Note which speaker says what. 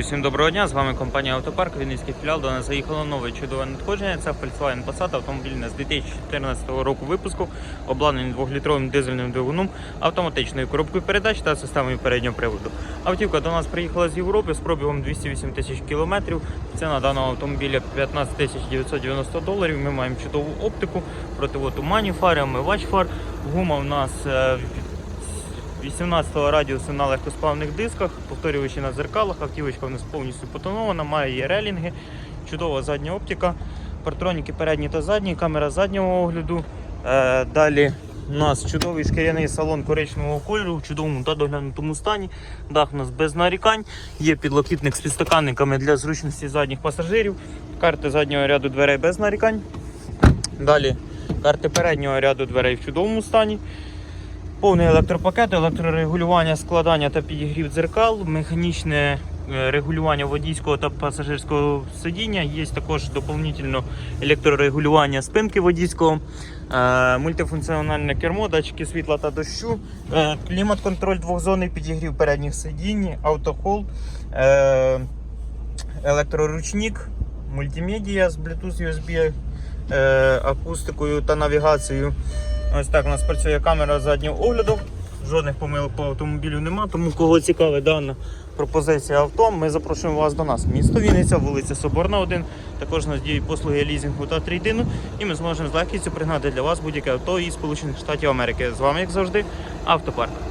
Speaker 1: Всім доброго дня, з вами компанія Автопарк, Вінницький філіал. До нас заїхало нове чудове надходження. Це Volkswagen Passat, автомобіль з 2014 року випуску, обладнаний 2-літровим дизельним двигуном, автоматичною коробкою передач та системою переднього приводу. Автівка до нас приїхала з Європи з пробігом 208 тисяч кілометрів. Ціна даного автомобіля 15 тисяч 990 доларів. Ми маємо чудову оптику, противотуманні фари, омивач фар. Гума в нас е, 18-го радіусу на легкосплавних дисках, повторювачі на дзеркалах, автівочка в нас повністю потонована, має є релінги, чудова задня оптика, партроніки передні та задні, камера заднього огляду. Е, далі у нас чудовий шкіряний салон коричневого кольору в чудовому та доглянутому стані. Дах у нас без нарікань, є підлокітник з підстаканниками для зручності задніх пасажирів, карти заднього ряду дверей без нарікань. Далі карти переднього ряду дверей в чудовому стані. Повний електропакет, електрорегулювання складання та підігрів дзеркал, механічне е, регулювання водійського та пасажирського сидіння. Є також доповнительно електрорегулювання спинки водійського, е, мультифункціональне кермо, датчики світла та дощу, е, клімат-контроль двохзонний підігрів передніх сидінь, автохолд, е, електроручник, мультимедіа з Bluetooth USB акустикою та навігацією. Ось так у нас працює камера заднього огляду. Жодних помилок по автомобілю нема, тому кого цікавить дана пропозиція авто, ми запрошуємо вас до нас. Місто Вінниця, вулиця Соборна, 1. Також у нас діють послуги лізінгу та трейдину. І ми зможемо з легкістю пригнати для вас будь-яке авто із Сполучених Штатів Америки. З вами, як завжди, автопарк.